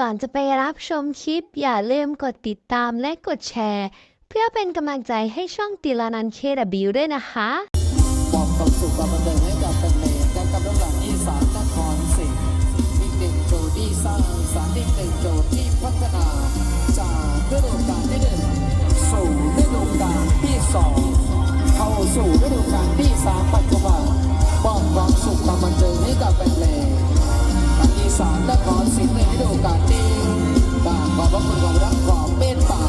ก่อนจะไปรับชมคลิป อย่าลืมกดติดตามและกดแชร์ เพื่อเป็นกำลังใจให้ช่องติลานันเคดบิวด้วยนะคะ มอบความสุขความบันเทิงให้กับแฟนเพลงและกับน้องหลานอีสานนครศรีอีกหนึ่งโจทย์ที่สร้างสรรค์อีกหนึ่งโจทย์ที่พัฒนา จากฤดูกาลที่หนึ่งสู่ฤดูกาลที่สองเข้าสู่ฤดูกาลที่สามปัจจุบันมอบความสุขความบันเทิงให้กับแฟนเพลงทาง กาลนี้กราขอบพระคุณความรักความเมตตา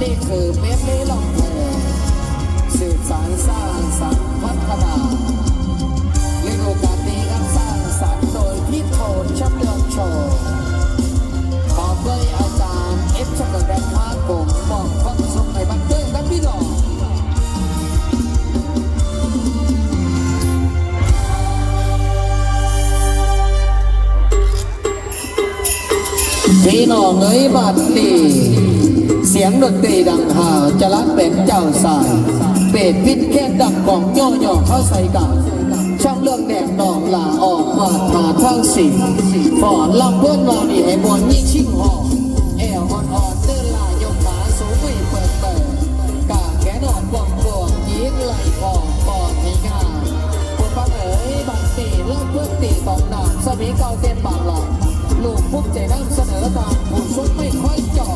นี่คือเมสลี่ลอง ดนตรีดังหาวจะรักเป็นเจ้าสาย เป็ดพิษแค่ดังของย่อย่อเข้าใส่กันช่างเรื่องแดงนองลาออกมาหาทางสิฝอนลำเพื่อนนอนนี่ให้มวนยิ่งชิงหอกแอวอ่อนๆเดินลายกขาสูงไม่เปิดเปิดกาแขนอ่อนบวงบวงยิงไหลคองปอดให้งามคนฟังเอ๋ยบังตีเล่าเพื่อตีตองนานสมีเก่าเต็มปากหลอกลูกพุ่มใจนั่งเสนอทางผู้ซุกไม่ค่อยจอ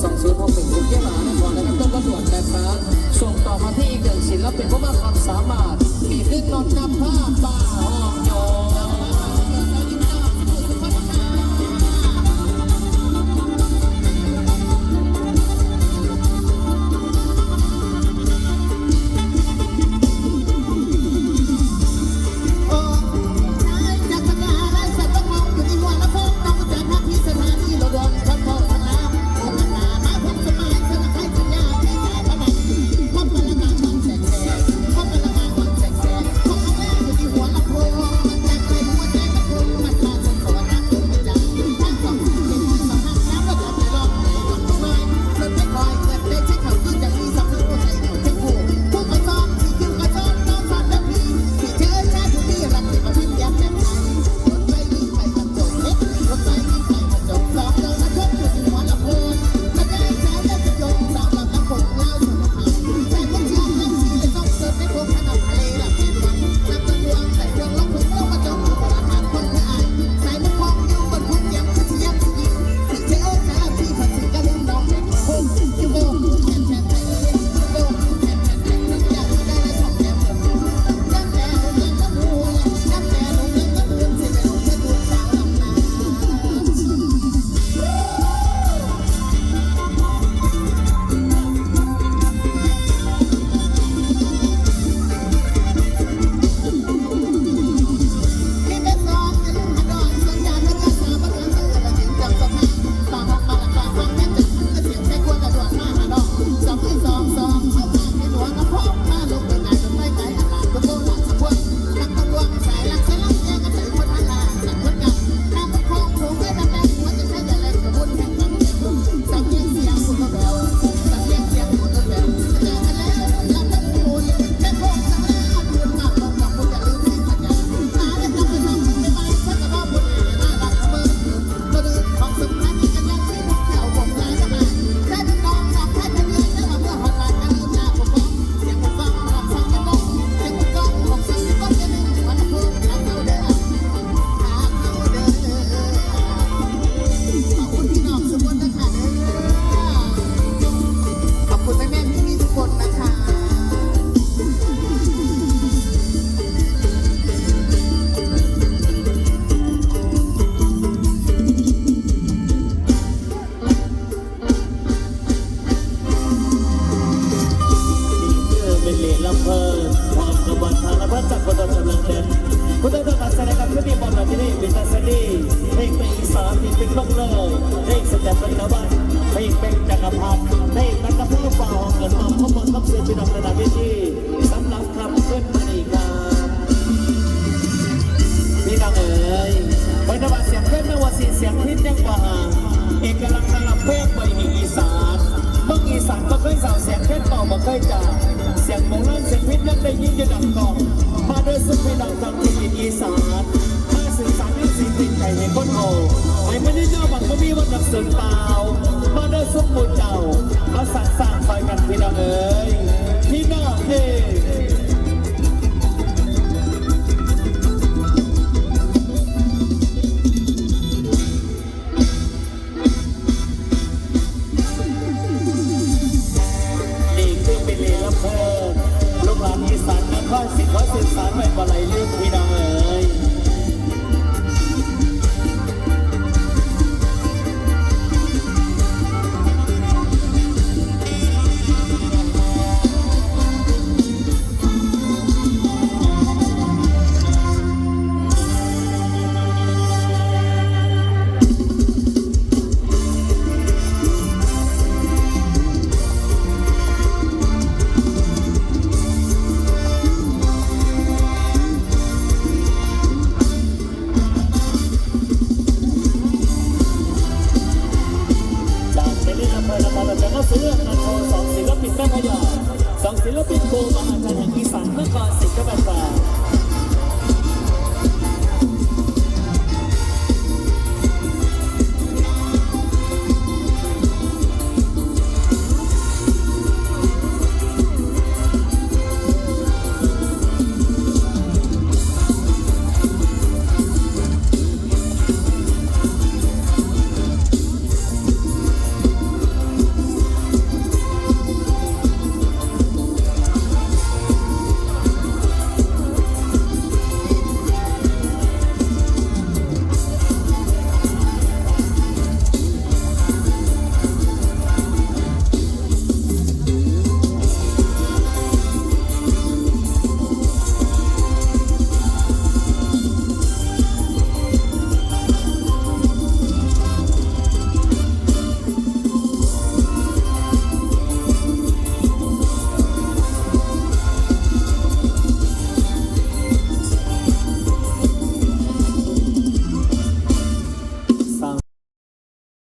2061กรุงเทพมหานครนะครับต้องประกวนแบบนั้นส่งต่อมาที่อีกหนึ่งศิลปินเพราะว่าความสามารถมีขึ้นนนนภาป่าห้องโย คนนะคะิเสียงพิษยังกว่าเอกลักษณ์ลับเพศไปอีสานเมื่ออีสานก็เคยสาวเสียงเพศเป่าบ่เคยจ่าเสียงโมล่นเสียงพิษนั้นได้ยินจะดังกองมาด้วยสุดที่ดังจังที่อีสานมาสื่อสารในสิ่งที่ใจเห็นคนโง่ไอ้ไม่ได้เจ้าบังก็มีวันนับสื่บเปล่ามาด้วยสุดหมดเจ้ามาสั่งสร้างคอยกันพี่น้องเอ้ยพี่น้องเฮ้ เสื้อนันโทสองศิลปินแม่พยาสองศิลปินโกมหาจันแห่งอีสานเมื่อก่อนสิบกับแปด